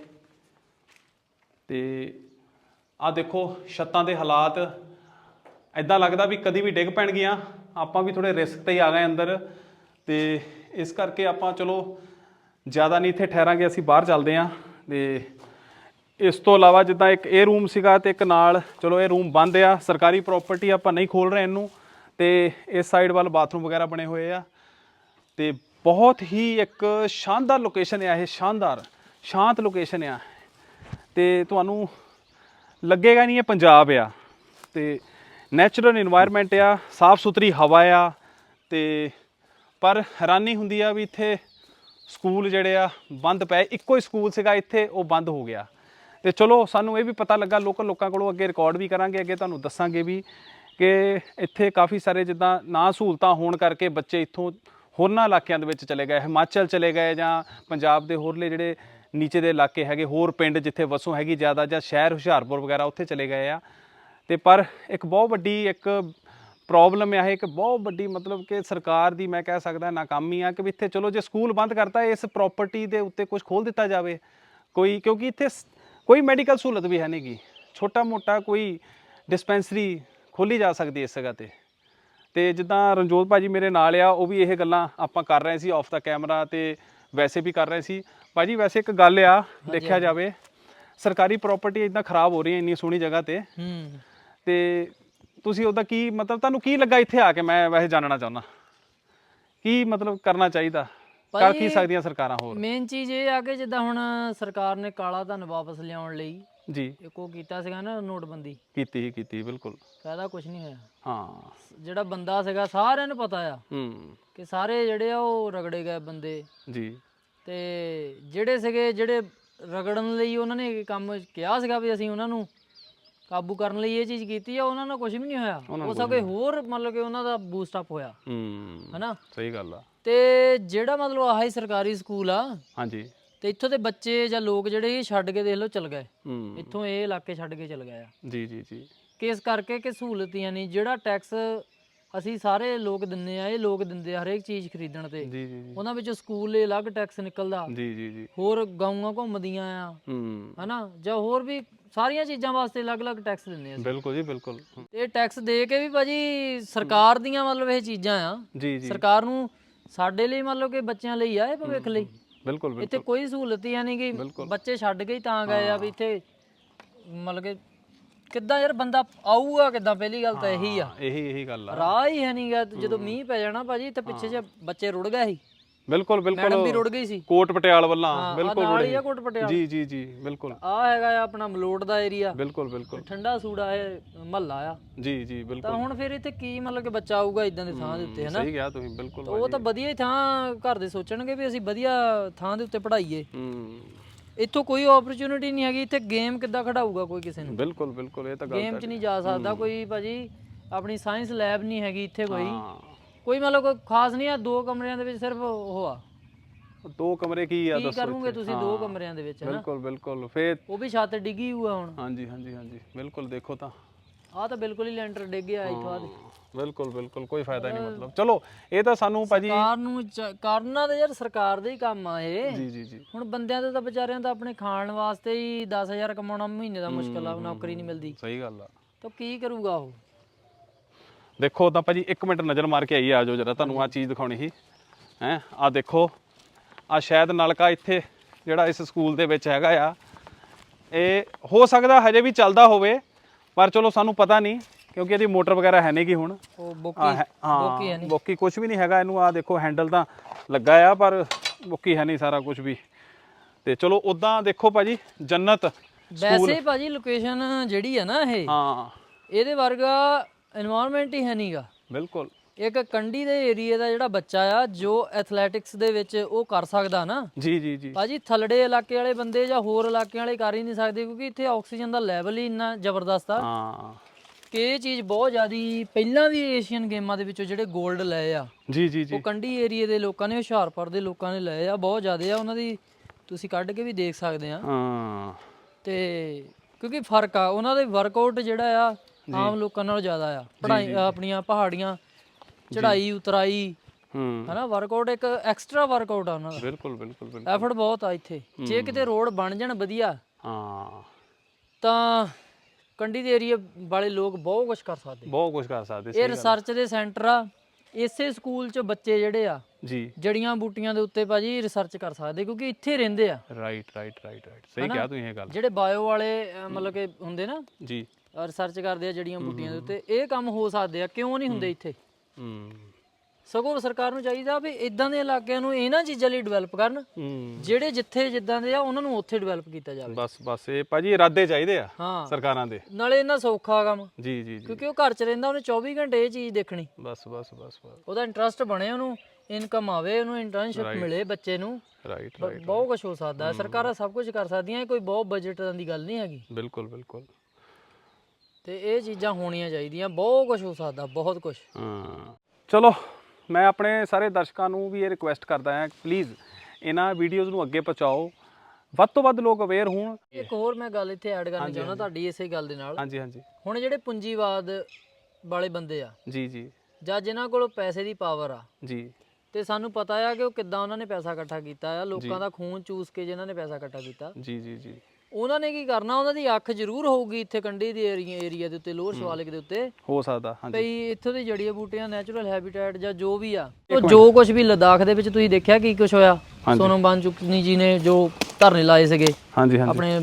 ਤੇ ਆ ਦੇਖੋ, ਛੱਤਾਂ ਦੇ ਹਾਲਾਤ। ਐਦਾਂ ਲੱਗਦਾ ਵੀ ਕਦੀ ਵੀ ਡਿੱਗ ਪੈਣਗੀਆਂ। ਆਪਾਂ ਵੀ ਥੋੜੇ ਰਿਸਕ ਤੇ ਹੀ ਆ ਗਏ ਅੰਦਰ। ਤੇ ਇਸ ਕਰਕੇ ਆਪਾਂ ਚਲੋ, ਜ਼ਿਆਦਾ ਨਹੀਂ ਇੱਥੇ ਠਹਿਰਾਂਗੇ, ਅਸੀਂ ਬਾਹਰ ਚੱਲਦੇ ਆਂ ਤੇ ਇਸ ਤੋਂ ਇਲਾਵਾ ਜਿੱਦਾਂ ਇੱਕ ਇਹ ਰੂਮ ਸੀਗਾ ਤੇ ਇੱਕ ਨਾਲ, ਚਲੋ ਇਹ ਰੂਮ ਬੰਦ ਆ। ਸਰਕਾਰੀ ਪ੍ਰਾਪਰਟੀ ਆਪਾਂ ਨਹੀਂ ਖੋਲ ਰਹੇ ਇਹਨੂੰ। ਤੇ ਇਸ ਸਾਈਡ ਵੱਲ ਬਾਥਰੂਮ ਵਗੈਰਾ ਬਣੇ ਹੋਏ ਆ। ਤੇ ਬਹੁਤ ਹੀ ਇੱਕ ਸ਼ਾਨਦਾਰ ਲੋਕੇਸ਼ਨ ਆ ਇਹ, ਸ਼ਾਨਦਾਰ, ਸ਼ਾਂਤ ਲੋਕੇਸ਼ਨ ਆ। ਤੇ ਤੁਹਾਨੂੰ ਲੱਗੇਗਾ ਨਹੀਂ ਇਹ ਪੰਜਾਬ ਆ। ਤੇ ਨੈਚੁਰਲ এনवायरमेंट ਆ, ਸਾਫ਼ ਸੁਥਰੀ ਹਵਾ ਆ, ਤੇ ਪਰ ਹੈਰਾਨੀ ਹੁੰਦੀ ਆ ਵੀ ਇੱਥੇ ਸਕੂਲ ਜਿਹੜੇ ਆ ਬੰਦ ਪਏ, ਇੱਕੋ ਹੀ ਸਕੂਲ ਸੀਗਾ, ਇੱਥੇ ਉਹ ਬੰਦ ਹੋ ਗਿਆ। ਤੇ ਚਲੋ ਸਾਨੂੰ ਇਹ ਵੀ ਪਤਾ ਲੱਗਾ ਲੋਕਲ ਲੋਕਾਂ ਕੋਲੋਂ ਅੱਗੇ ਰਿਕਾਰਡ ਵੀ ਕਰਾਂਗੇ, ਅੱਗੇ ਤੁਹਾਨੂੰ ਦੱਸਾਂਗੇ ਵੀ ਕਿ ਇੱਥੇ ਕਾਫੀ ਸਾਰੇ ਜਿੱਦਾਂ ਨਾ ਸਹੂਲਤਾਂ ਹੋਣ ਕਰਕੇ ਬੱਚੇ ਇੱਥੋਂ ਹੋਰਨਾਂ ਇਲਾਕਿਆਂ ਦੇ ਵਿੱਚ ਚਲੇ ਗਏ, ਹਿਮਾਚਲ ਚਲੇ ਗਏ ਜਾਂ ਪੰਜਾਬ ਦੇ ਹੋਰਲੇ ਜਿਹੜੇ ਨੀਚੇ ਦੇ ਇਲਾਕੇ ਹੈਗੇ, ਹੋਰ ਪਿੰਡ ਜਿੱਥੇ ਵਸੋਂ ਹੈਗੀ ਜ਼ਿਆਦਾ ਜਾਂ ਸ਼ਹਿਰ ਹੁਸ਼ਿਆਰਪੁਰ ਵਗੈਰਾ ਉੱਥੇ ਚਲੇ ਗਏ ਆ। ਤੇ ਪਰ ਇੱਕ ਬਹੁਤ ਵੱਡੀ ਇੱਕ ਪ੍ਰੋਬਲਮ ਹੈ ਇੱਕ ਬਹੁਤ ਵੱਡੀ ਮਤਲਬ ਕਿ ਸਰਕਾਰ ਦੀ ਮੈਂ ਕਹਿ ਸਕਦਾ ਨਾਕਾਮੀ ਆ ਕਿ ਵੀ ਇੱਥੇ ਚਲੋ ਜੇ ਸਕੂਲ ਬੰਦ ਕਰਤਾ, ਇਸ ਪ੍ਰਾਪਰਟੀ ਦੇ ਉੱਤੇ ਕੁਝ ਖੋਲ ਦਿੱਤਾ ਜਾਵੇ। ਕੋਈ, ਕਿਉਂਕਿ ਇੱਥੇ ਕੋਈ ਮੈਡੀਕਲ ਸਹੂਲਤ ਵੀ ਹੈ ਨਹੀਂਗੀ ਛੋਟਾ ਮੋਟਾ ਕੋਈ ਡਿਸਪੈਂਸਰੀ ਖੋਲੀ ਜਾ ਸਕਦੀ ਇਸ ਜਗ੍ਹਾ ਤੇ। ਤੇ ਜਿੱਦਾਂ ਰਣਜੋਤ ਭਾਜੀ ਮੇਰੇ ਨਾਲ ਆ ਉਹ ਵੀ ਇਹ ਗੱਲਾਂ ਆਪਾਂ ਕਰ ਰਹੇ ਸੀ ਆਫ ਦਾ ਕੈਮਰਾ ਤੇ ਵੈਸੇ ਵੀ ਕਰ ਰਹੇ ਸੀ। ਭਾਜੀ ਵੈਸੇ ਇੱਕ ਗੱਲ ਆ ਦੇਖਿਆ ਜਾਵੇ ਸਰਕਾਰੀ ਪ੍ਰਾਪਰਟੀ ਇਦਾਂ ਖਰਾਬ ਹੋ ਰਹੀ ਹੈ ਇੰਨੀ ਸੋਹਣੀ ਜਗ੍ਹਾ ਤੇ। ਹੂੰ। ਤੇ ਤੁਸੀਂ ਉਹਦਾ ਕੀ ਮਤਲਬ ਤੁਹਾਨੂੰ ਕੀ ਲੱਗਾ ਇੱਥੇ ਆ ਕੇ? ਮੈਂ ਵੈਸੇ ਜਾਣਨਾ ਚਾਹੁੰਦਾ। ਕੀ ਮਤਲਬ ਕਰਨਾ ਚਾਹੀਦਾ? ਕਰ ਕੀ ਸਕਦੀਆਂ ਸਰਕਾਰਾਂ ਹੋਰ? ਮੇਨ ਚੀਜ਼ ਇਹ ਆ ਕਿ ਜਿੱਦਾਂ ਹੁਣ ਸਰਕਾਰ ਨੇ ਕਾਲਾ ਧਨ ਵਾਪਸ ਲਿਆਉਣ ਲਈ ਜੀ। ਇੱਕ ਉਹ ਕੀਤਾ ਸੀਗਾ ਨਾ ਨੋਟਬੰਦੀ। ਕੀਤੀ ਹੀ ਕੀਤੀ ਬਿਲਕੁਲ। ਫਾਇਦਾ ਕੁਝ ਨਹੀਂ ਹੋਇਆ। ਹਾਂ। ਜਿਹੜਾ ਬੰਦਾ ਸੀਗਾ ਸਾਰਿਆਂ ਨੂੰ ਪਤਾ ਆ ਹੂੰ। ਕਿ ਸਾਰੇ ਜਿਹੜੇ ਆ ਉਹ ਰਗੜੇ ਗਏ ਬੰਦੇ। ਜੀ। ਤੇ ਜਿਹੜੇ ਸੀਗੇ ਜਿਹੜੇ ਰਗੜਨ ਲਈ ਉਹਨਾਂ ਨੇ ਕੰਮ ਕਿਹਾ ਸੀਗਾ ਵੀ ਅਸੀਂ ਉਹਨਾਂ ਨੂੰ ਕਾਬੂ ਕਰਨ ਲਈ ਇਹ ਚੀਜ਼ ਕੀਤੀ ਆ ਉਹਨਾਂ ਨਾਲ ਕੁਝ ਵੀ ਨਹੀਂ ਹੋਇਆ। ਉਹ ਸਭ ਹੋਰ ਮਤਲਬ ਕਿ ਉਹਨਾਂ ਦਾ ਬੂਸਟ ਅਪ ਹੋਇਆ। ਹੂੰ। ਹਨਾ? ਸਹੀ ਗੱਲ ਆ। ਤੇ ਜਿਹੜਾ ਮਤਲਬ ਆਹੀ ਸਰਕਾਰੀ ਸਕੂਲ ਆ ਹਾਂਜੀ। ਤੇ ਇੱਥੋਂ ਦੇ ਬੱਚੇ ਜਾਂ ਲੋਕ ਜਿਹੜੇ ਇਹ ਛੱਡ ਕੇ ਦੇਖ ਲਓ ਚਲ ਗਏ। ਹੂੰ। ਇੱਥੋਂ ਇਹ ਇਲਾਕੇ ਛੱਡ ਕੇ ਚਲ ਗਏ ਆ। ਜੀ ਜੀ ਜੀ। ਕਿਸ ਕਰਕੇ ਕਿ ਸਹੂਲਤੀਆਂ ਨਹੀਂ ਜਿਹੜਾ ਟੈਕਸ ਅਸੀਂ ਸਾਰੇ ਲੋਕ ਦਿੰਦੇ ਆ ਇਹ ਲੋਕ ਦਿੰਦੇ ਆ ਹਰੇਕ ਚੀਜ਼ ਖਰੀਦਣ ਤੇ। ਜੀ ਜੀ ਜੀ। ਉਹਨਾਂ ਵਿੱਚੋਂ ਸਕੂਲ ਲਈ ਅਲੱਗ ਟੈਕਸ ਨਿਕਲਦਾ। ਜੀ ਜੀ ਜੀ। ਹੋਰ ਗਾਊਆਂ ਘੁੰਮਦੀਆਂ ਆ। ਹੂੰ। ਹਨਾ? ਜਾਂ ਹੋਰ ਵੀ ਸਾਰੀਆਂ ਚੀਜ਼ਾਂ ਵਾਸਤੇ ਅਲੱਗ-ਅਲੱਗ ਟੈਕਸ ਦਿੰਦੇ ਆ ਅਸੀਂ। ਬਿਲਕੁਲ ਜੀ ਬਿਲਕੁਲ। ਤੇ ਇਹ ਟੈਕਸ ਦੇ ਕੇ ਵੀ ਭਾਜੀ ਸਰਕਾਰ ਦੀਆਂ ਮਤਲਬ ਇਹ ਚੀਜ਼ਾਂ ਆ। ਜੀ ਜੀ। ਸਰਕਾਰ ਨੂੰ ਸਾਡੇ ਲਈ ਮਤਲਬ ਕਿ ਬੱਚਿਆਂ ਲਈ ਆ ਇਹ ਭਵਿੱਖ ਲਈ? ਬਿਲਕੁਲ ਇੱਥੇ ਬਿਲਕੁਲ। ਕੋਈ ਸਹੂਲਤ ਹੀ ਨਹੀਂ ਕਿ ਬੱਚੇ ਛੱਡ ਕੇ ਹੀ ਤਾਂ ਗਏ ਆ ਵੀ ਇੱਥੇ ਮਤਲਬ ਕਿ ਕਿੱਦਾਂ ਯਾਰ ਬੰਦਾ ਆਊਗਾ ਕਿੱਦਾਂ? ਪਹਿਲੀ ਗੱਲ ਤਾਂ ਇਹੀ ਆ। ਇਹੀ ਇਹੀ ਗੱਲ ਆ। ਰਾਹ ਹੀ ਹੈ ਨਹੀਂਗਾ ਜਦੋਂ ਮੀਂਹ ਪੈ ਜਾਣਾ ਭਾਜੀ ਤੇ ਪਿੱਛੇ ਜੇ ਬੱਚੇ ਰੁੜ ਗਏ ਸੀ। ਬਿਲਕੁਲ ਬਿਲਕੁਲ। ਮੈਡਮ ਵੀ ਰੁੜ ਗਈ ਸੀ। ਕੋਟ ਪਟਿਆਲ ਵੱਲਾਂ ਬਿਲਕੁਲ ਨਾਲ ਹੀ ਜੀ ਜੀ ਜੀ ਬਿਲਕੁਲ। ਆ ਹੈਗਾ ਆਪਣਾ ਮਲੋਟ ਦਾ ਏਰੀਆ। ਬਿਲਕੁਲ ਬਿਲਕੁਲ। ਠੰਡਾ ਸੂੜਾ ਹੈ ਮਹੱਲਾ ਆ। ਜੀ ਜੀ ਬਿਲਕੁਲ। ਤਾਂ ਹੁਣ ਫਿਰ ਇੱਥੇ ਕੀ ਮਤਲਬ ਕਿ ਬੱਚਾ ਆਊਗਾ ਇਦਾਂ ਦੇ ਥਾਂ ਦੇ ਉੱਤੇ ਹੈਨਾ? ਸਹੀ ਗਿਆ ਤੁਸੀਂ ਬਿਲਕੁਲ ਉਹ ਤਾਂ ਵਧੀਆ ਹੀ ਥਾਂ ਘਰ ਦੇ ਸੋਚਣਗੇ ਵੀ ਅਸੀਂ ਵਧੀਆ ਥਾਂ ਦੇ ਉੱਤੇ ਪੜਾਈਏ ਹੂੰ। ਇੱਥੋਂ ਕੋਈ ਓਪਰਚੁਨਿਟੀ ਨਹੀਂ ਹੈਗੀ ਇੱਥੇ ਗੇਮ ਕਿੱਦਾਂ ਖੜਾਊਗਾ ਕੋਈ ਕਿਸੇ ਨੂੰ? ਬਿਲਕੁਲ ਬਿਲਕੁਲ ਇਹ ਤਾਂ ਗੱਲ ਹੈ ਗੇਮ 'ਚ ਨਹੀਂ ਜਾ ਸਕਦਾ ਕੋਈ ਭਾਜੀ ਆਪਣੀ ਸਾਇੰਸ ਲੈਬ ਨਹੀਂ ਹੈਗੀ ਇੱਥੇ ਕੋਈ। ਹਾਂ। ਕੋਈ ਮਤਲਬ ਕੋਈ ਖਾਸ ਨਹੀਂ ਆ ਦੋ ਕਮਰਿਆਂ ਦੇ ਵਿੱਚ ਸਿਰਫ ਉਹ ਆ। ਦੋ ਕਮਰੇ ਕੀ ਆ ਕੀ ਦੱਸੋ ਕਰੋਗੇ ਇੱਥੇ? ਤੁਸੀਂ ਦੋ ਹਾਂ, ਕਮਰਿਆਂ ਦੇ ਵਿੱਚ ਹਨਾ ਬਿਲਕੁਲ ਬਿਲਕੁਲ। ਫੇਰ ਉਹ ਵੀ ਛੱਤ ਡਿੱਗੀ ਹੋਆ ਹੁਣ। ਹਾਂਜੀ ਹਾਂਜੀ ਹਾਂਜੀ। ਬਿਲਕੁਲ ਦੇਖੋ ਤਾਂ। ਆਹ ਤਾਂ ਬਿਲਕੁਲ ਹੀ ਲੈਂਟਰ ਡਿੱਗ ਗਿਆ ਇੱਥੋਂ ਆ ਬਿਲਕੁਲ ਬਿਲਕੁਲ। ਕੋਈ ਫਾਇਦਾ ਨਹੀਂ ਮਤਲਬ। ਚਲੋ ਇਹ ਤਾਂ ਸਾਨੂੰ ਭਾਜੀ ਸਰਕਾਰ ਨੂੰ ਚ- ਕਰਨਾ ਤਾਂ ਯਾਰ ਸਰਕਾਰ ਦਾ ਹੀ ਕੰਮ ਆ ਇਹ। ਜੀ ਜੀ ਜੀ। ਹੁਣ ਬੰਦਿਆਂ ਦੇ ਤਾਂ ਵਿਚਾਰਿਆਂ ਦਾ ਆਪਣੇ ਖਾਣ ਵਾਸਤੇ ਹੀ 10000 ਕਮਾਉਣਾ ਮਹੀਨੇ ਦਾ ਮੁਸ਼ਕਲ ਆ ਨੌਕਰੀ ਨਹੀਂ ਮਿਲਦੀ। ਸਹੀ ਗੱਲ ਆ। ਤਾਂ ਕੀ ਕਰੂਗਾ ਉਹ? ਦੇਖੋ ਤਾਂ ਭਾਜੀ 1 ਮਿੰਟ ਨਜ਼ਰ ਮਾਰ ਕੇ ਆਈਏ ਆਜੋ ਜਰਾ ਤੁਹਾਨੂੰ ਆ ਚੀਜ਼ ਦਿਖਾਉਣੀ ਸੀ। ਹੈ ਆ ਦੇਖੋ ਆ ਸ਼ਾਇਦ ਨਲਕਾ ਇੱਥੇ ਜਿਹੜਾ ਇਸ ਸਕੂਲ ਦੇ ਵਿੱਚ ਹੈਗਾ ਆ। ਇਹ ਹੋ ਸਕਦਾ ਹਜੇ ਵੀ ਚੱਲਦਾ ਹੋਵੇ ਪਰ ਚਲੋ ਸਾਨੂੰ ਪਤਾ ਨਹੀਂ ਕਿਉਂਕਿ ਇਹਦੀ ਮੋਟਰ ਵਗੈਰਾ ਹੈ ਨਹੀਂ ਗੀ ਹੁਣ। ਉਹ ਆ ਬੋਕੀ ਹੈ- ਬੋਕੀ ਹੈ ਹਾਂ ਨਹੀਂ। ਬੋਕੀ ਕੁਝ ਵੀ ਨਹੀਂ ਹੈਗਾ ਇਹਨੂੰ ਆ ਦੇਖੋ ਹੈਂਡਲ ਤਾਂ ਲੱਗਾ ਆ ਪਰ ਬੋਕੀ ਹੈ ਨਹੀਂ ਸਾਰਾ ਕੁਝ ਵੀ। ਤੇ ਚਲੋ ਉਦਾਂ ਦੇਖੋ ਭਾਜੀ ਜੰਨਤ ਵੈਸੇ ਭਾਜੀ ਲੋਕੇਸ਼ਨ ਜਿਹੜੀ ਆ ਨਾ ਇਹ ਹਾਂ। ਇਹਦੇ ਵਰਗਾ এনवायरमेंट ਹੀ ਹੈ ਨਹੀਂਗਾ ਬਿਲਕੁਲ। ਇੱਕ ਕੰਡੀ ਦੇ ਏਰੀਆ ਦਾ ਜਿਹੜਾ ਬੱਚਾ ਆ ਜੋ ਐਥਲੈਟਿਕਸ ਦੇ ਵਿੱਚ ਉਹ ਕਰ ਸਕਦਾ ਨਾ। ਜੀ ਜੀ ਜੀ। ਭਾਜੀ ਥਲੜੇ ਇਲਾਕੇ ਵਾਲੇ ਬੰਦੇ ਜਾਂ ਹੋਰ ਇਲਾਕਿਆਂ ਵਾਲੇ ਕਰ ਹੀ ਨਹੀਂ ਸਕਦੇ ਕਿਉਂਕਿ ਇੱਥੇ ਆਕਸੀਜਨ ਦਾ ਲੈਵਲ ਹੀ ਇੰਨਾ ਜ਼ਬਰਦਸਤ ਆ। ਹਾਂ। ਇਹ ਚੀਜ਼ ਬਹੁਤ ਜ਼ਿਆਦੀ ਪਹਿਲਾਂ ਵੀ ਏਸ਼ੀਅਨ ਗੇਮਾਂ ਦੇ ਵਿੱਚੋਂ ਜਿਹੜੇ 골ਡ ਲਏ ਆ ਜੀ ਜੀ ਜੀ। ਉਹ ਕੰਡੀ ਏਰੀਆ ਦੇ ਲੋਕਾਂ ਨੇ ਹੁਸ਼ਿਆਰਪੁਰ ਦੇ ਲੋਕਾਂ ਨੇ ਲਏ ਆ ਬਹੁਤ ਜ਼ਿਆਦੇ ਆ ਉਹਨਾਂ ਦੀ ਤੁਸੀਂ ਕੱਢ ਕੇ ਵੀ ਦੇਖ ਸਕਦੇ ਆ। ਹਾਂ। ਤੇ ਕਿਉਂਕਿ ਫ਼ਰਕ ਆ ਉਹਨਾਂ ਦੇ ਵਰਕਆਊਟ ਜਿਹੜਾ ਆ ਆਮ ਲੋਕਾਂ ਨਾਲੋਂ ਜ਼ਿਆਦਾ ਆ। ਪੜਾਈ ਆਪਣੀਆਂ ਪਹਾੜੀਆਂ ਚੜਾਈ ਉਤਰਾਈ ਹੂੰ। ਹਨਾ ਵਰਕਆਊਟ ਇੱਕ ਐਕਸਟਰਾ ਵਰਕਆਊਟ ਆ ਉਹਨਾਂ ਦਾ। ਬਿਲਕੁਲ ਬਿਲਕੁਲ ਬਿਲਕੁਲ। ਐਫਰਟ ਬਹੁਤ ਆ ਇੱਥੇ। ਜੇ ਕਿਤੇ ਰੋਡ ਬਣ ਜਾਣ ਵਧੀਆ ਹਾਂ। ਤਾਂ ਕੰਢੀ ਦੇ ਏਰੀਆ ਵਾਲੇ ਲੋਕ ਬਹੁਤ ਕੁਝ ਕਰ ਸਕਦੇ। ਬਹੁਤ ਕੁਝ ਕਰ ਸਕਦੇ ਇਹ ਰਿਸਰਚ ਦੇ ਸੈਂਟਰ ਆ। ਇਸੇ ਸਕੂਲ ਚ ਬੱਚੇ ਜਿਹੜੇ ਆ ਜੀ। ਜੜੀਆਂ ਬੂਟੀਆਂ ਦੇ ਉੱਤੇ ਭਾਜੀ ਰਿਸਰਚ ਕਰ ਸਕਦੇ ਕਿਉਂਕਿ ਇੱਥੇ ਰਹਿੰਦੇ ਆ। ਰਾਈਟ ਰਾਈਟ ਰਾਈਟ ਰਾਈਟ ਸਹੀ ਕਿਹਾ ਤੁਸੀਂ ਇਹ ਗੱਲ। ਜਿਹੜੇ ਬਾਇਓ ਵਾਲੇ ਮਤਲਬ ਕਿ ਹੁੰਦੇ ਨਾ ਜੀ। ਰਿਸਰਚ ਕਰਦੇ ਆ ਜੜੀਆਂ ਬੂਟੀਆਂ ਦੇ ਉੱਤੇ। ਇਹ ਕੰਮ ਹੋ ਸਕਦੇ ਆ ਕਿਉਂ ਨਹੀਂ ਹੁੰਦੇ ਇੱਥੇ? ਹੂੰ। ਸਗੋਂ ਸਰਕਾਰ ਨੂੰ ਚਾਹੀਦਾ ਵੀ ਇਦਾਂ ਦੇ ਇਲਾਕਿਆਂ ਨੂੰ ਇਹਨਾਂ ਚੀਜ਼ਾਂ ਲਈ ਡਿਵੈਲਪ ਕਰਨ ਜਿਹੜੇ ਜਿੱਥੇ ਜਿੱਦਾਂ ਦੇ ਆ ਉਹਨਾਂ ਨੂੰ ਉੱਥੇ ਡਿਵੈਲਪ ਕੀਤਾ ਜਾਵੇ। ਬਸ ਬਸ ਇਹ ਭਾਜੀ ਇਰਾਦੇ ਚਾਹੀਦੇ ਆ ਸਰਕਾਰਾਂ ਦੇ। ਨਾਲੇ ਇਹਨਾਂ ਸੌਖਾ ਕੰਮ। ਜੀ ਜੀ ਜੀ। ਕਿਉਂਕਿ ਉਹ ਘਰ 'ਚ ਰਹਿੰਦਾ ਉਹਨੇ 24 ਘੰਟੇ ਇਹ ਚੀਜ਼ ਦੇਖਣੀ। ਬਸ ਬਸ ਬਸ ਉਹਦਾ ਇੰਟਰਸਟ ਬਣੇ ਉਹਨੂੰ ਇਨਕਮ ਆਵੇ ਉਹਨੂੰ ਇੰਟਰਨਸ਼ਿਪ ਮਿਲੇ ਬੱਚੇ ਨੂੰ। ਰਾਈਟ ਬ- ਬਹੁਤ ਕੁਝ ਹੋ ਸਕਦਾ। ਸਰਕਾਰਾਂ ਸਭ ਕੁਝ ਕਰ ਸਕਦੀਆਂ ਇਹ ਕੋਈ ਬਹੁਤ ਬਜਟ ਦੀ ਗੱਲ ਨਹੀਂ ਹੈਗੀ। ਬਿਲਕੁਲ ਬਿਲਕੁਲ। ਤੇ ਇਹ ਚੀਜ਼ਾਂ ਹੋਣੀਆਂ ਚਾਹੀਦੀਆਂ ਬਹੁਤ ਕੁਝ ਹੋ ਸਕਦਾ ਬਹੁਤ ਕੁਝ ਹਾਂ। ਚਲੋ ਮੈਂ ਆਪਣੇ ਸਾਰੇ ਦਰਸ਼ਕਾਂ ਨੂੰ ਵੀ ਇਹ ਰਿਕੁਐਸਟ ਕਰਦਾ ਹਾਂ ਪਲੀਜ਼ ਇਹਨਾਂ ਵੀਡੀਓਜ਼ ਨੂੰ ਅੱਗੇ ਪਹੁੰਚਾਓ। ਵੱਧ ਤੋਂ ਵੱਧ ਲੋਕ ਅਵੇਅਰ ਹੋਣ। ਇੱਕ ਹੋਰ ਮੈਂ ਗੱਲ ਇੱਥੇ ਐਡ ਕਰਨੀ ਚਾਹੁੰਦਾ ਤੁਹਾਡੀ ਇਸੇ ਗੱਲ ਦੇ ਨਾਲ। ਹਾਂਜੀ ਹਾਂਜੀ। ਹੁਣ ਜਿਹੜੇ ਪੂੰਜੀਵਾਦ ਵਾਲੇ ਬੰਦੇ ਆ ਜੀ ਜੀ। ਜਾਂ ਜਿਨ੍ਹਾਂ ਕੋਲ ਪੈਸੇ ਦੀ ਪਾਵਰ ਆ ਜੀ। ਤੇ ਸਾਨੂੰ ਪਤਾ ਆ ਕਿ ਉਹ ਕਿੱਦਾਂ ਉਹਨਾਂ ਨੇ ਪੈਸਾ ਇਕੱਠਾ ਕੀਤਾ ਆ ਲੋਕਾਂ ਦਾ ਖੂਨ ਚੂਸ ਕੇ ਜਿਨ੍ਹਾਂ ਨੇ ਪੈਸਾ ਇਕੱਠਾ ਕੀਤਾ। ਜੀ ਜੀ ਜੀ। ਉਹਨਾਂ ਨੇ ਕੀ ਕਰਨਾ? ਉਹਨਾਂ ਦੀ ਅੱਖ ਜ਼ਰੂਰ ਹੋਊਗੀ ਇੱਥੇ ਕੰਢੀ ਦੇ ਏਰੀਆ ਏਰੀਆ ਦੇ ਉੱਤੇ ਲੋਅਰ ਸ਼ਿਵਾਲਿਕ ਦੇ ਉੱਤੇ। ਹੋ ਸਕਦਾ ਹਾਂਜੀ। ਭਈ ਇੱਥੋਂ ਦੀ ਜੜੀਆਂ ਬੂਟੀਆਂ ਨੈਚੁਰਲ ਹੈਬਿਟੇਟ ਜਾਂ ਜੋ ਵੀ ਆ ਉਹ ਜੋ ਕੁਝ ਵੀ ਲਦਾਖ ਦੇ ਵਿੱਚ ਤੁਸੀਂ ਦੇਖਿਆ ਕੀ ਕੁਝ ਹੋਇਆ? ਸੋਨਮ ਬਾਂਚੁਕਨੀ ਜੀ ਨੇ ਜੋ ਧਰਨੇ ਲਾਏ ਸੀਗੇ ਹਾਂਜੀ ਹਾਂਜੀ। ਆਪਣੇ